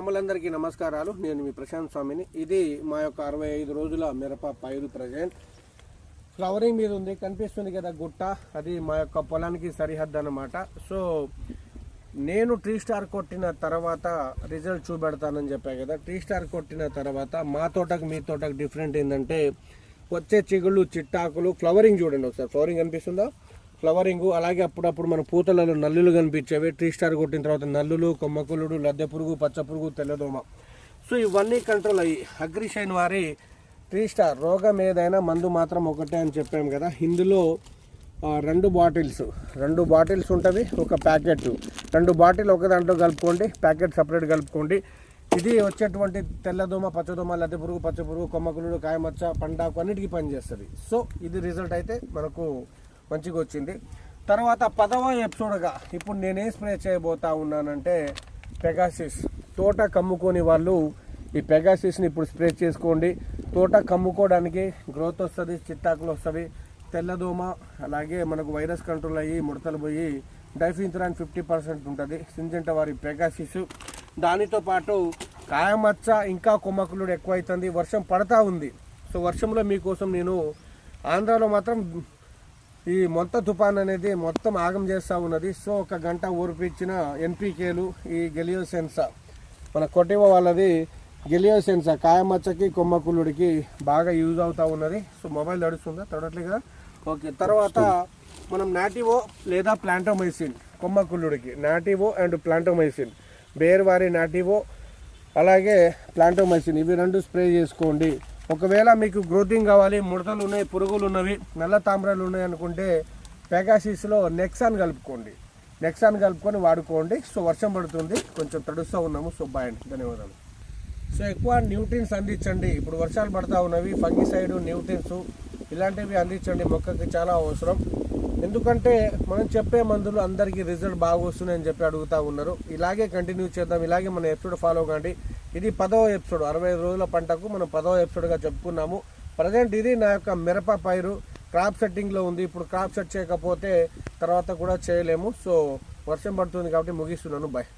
అమ్మలందరికీ నమస్కారాలు. నేను మీ ప్రశాంత్ స్వామిని. ఇది మా యొక్క అరవై ఐదు రోజుల మిరప పైరు ప్రజెంట్. ఫ్లవరింగ్ మీద ఉంది కనిపిస్తుంది కదా గుట్ట. అది మా యొక్క పొలానికి సరిహద్దు అనమాట సో నేను ట్రీ స్టార్ కొట్టిన తర్వాత రిజల్ట్ చూపెడతానని చెప్పా కదా. ట్రీ స్టార్ కొట్టిన తర్వాత మా తోటకు మీ తోటకు డిఫరెంట్ ఏంటంటే వచ్చే చిగుళ్ళు చిట్టాకులు ఫ్లవరింగ్ చూడండి ఒకసారి. ఫ్లవరింగ్ కనిపిస్తుందా? ఫ్లవరింగ్ అలాగే అప్పుడప్పుడు మన పూతలలో నల్లులు కనిపించేవి. ట్రీ స్టార్ కొట్టిన తర్వాత నల్లులు కొమ్మకులుడు లద్దె పురుగు పచ్చ పురుగు తెల్లదోమ సో ఇవన్నీ కంట్రోల్ అయ్యి అగ్రిషైన్ వారి త్రీ స్టార్ రోగం ఏదైనా మందు మాత్రం ఒకటే అని చెప్పాము కదా. ఇందులో రెండు బాటిల్స్ రెండు బాటిల్స్ ఉంటుంది ఒక ప్యాకెట్. రెండు బాటిల్ ఒక దాంట్లో కలుపుకోండి ప్యాకెట్ సపరేట్ కలుపుకోండి. ఇది వచ్చేటువంటి తెల్లదోమ పచ్చదోమ లద్దె పురుగు పచ్చ పురుగు కొమ్మకులుడు కాయమచ్చ పండాకు అన్నిటికీ పనిచేస్తుంది. సో ఇది రిజల్ట్ అయితే మనకు మంచిగా వచ్చింది. తర్వాత పదవ ఎపిసోడ్గా ఇప్పుడు నేనేం స్ప్రే చేయబోతా ఉన్నానంటే పెగాసిస్ తోట కమ్ముకొని వాళ్ళు ఈ పెగాసిస్ని ఇప్పుడు స్ప్రే చేసుకోండి. తోట కమ్ముకోవడానికి గ్రోత్ వస్తుంది చిట్టాకులు వస్తుంది తెల్లదోమ అలాగే మనకు వైరస్ కంట్రోల్ అయ్యి ముడతలు పోయి డైఫిన్థరాన్ ఫిఫ్టీ పర్సెంట్ ఉంటుంది. సింజంట వారి పెగాసిస్ దానితో పాటు కాయమచ్చ ఇంకా కొమ్మకులుడు ఎక్కువ అవుతుంది వర్షం పడతా ఉంది. సో వర్షంలో మీకోసం నేను ఆంధ్రాలో మాత్రం ఈ మొంత తుఫాన్ అనేది మొత్తం ఆగం చేస్తూ ఉన్నది. సో ఒక గంట ఊరిపించిన ఎన్పికేలు ఈ గెలియోసెన్సా. మన కొట్టివ వాళ్ళది గెలియోసెన్సా. కాయమచ్చకి కొమ్మకుల్లుడికి బాగా యూజ్ అవుతా ఉన్నది. సో మొబైల్ తడుస్తుందా తడట్లే కదా? ఓకే తర్వాత మనం నాటివో లేదా ప్లాంటోమైసిన్? కొమ్మకుల్లుడికి. Nativo and Plantomycin. బేర్వారి నాటివో అలాగే ప్లాంటోమైసిన్. ఇవి రెండు స్ప్రే చేసుకోండి. ఒకవేళ మీకు గ్రోతింగ్ కావాలి ముడతలు ఉన్నాయి పురుగులు ఉన్నవి నల్ల తామ్రాలు ఉన్నాయి అనుకుంటే పెగాసిస్లో నెక్సాన్ కలుపుకోండి. నెక్సాన్ కలుపుకొని వాడుకోండి. సో వర్షం పడుతుంది. కొంచెం తడుస్తూ ఉన్నాము. సో బాయ్ ధన్యవాదాలు. సో ఎక్కువ న్యూట్రిన్స్ అందించండి. ఇప్పుడు వర్షాలు పడతా ఉన్నవి ఫంగిసైడ్ న్యూట్రిన్స్ ఇలాంటివి అందించండి. మొక్కకి చాలా అవసరం. ఎందుకంటే మనం చెప్పే మందులు అందరికీ రిజల్ట్ బాగా వస్తున్నాయని చెప్పి అడుగుతా ఉన్నారు. ఇలాగే కంటిన్యూ చేద్దాం. ఇలాగే మన ఎపిసోడ్ ఫాలో కండి. ఇది పదవ ఎపిసోడ్. అరవై రోజుల పంటకు మనం పదవ ఎపిసోడ్గా చెప్పుకున్నాము. ప్రజెంట్ ఇది నా యొక్క మిరప పైరు. క్రాప్ సెట్టింగ్లో ఉంది. ఇప్పుడు క్రాప్ సెట్ చేయకపోతే తర్వాత కూడా చేయలేము. సో వర్షం పడుతుంది కాబట్టి ముగిస్తున్నాను. బాయ్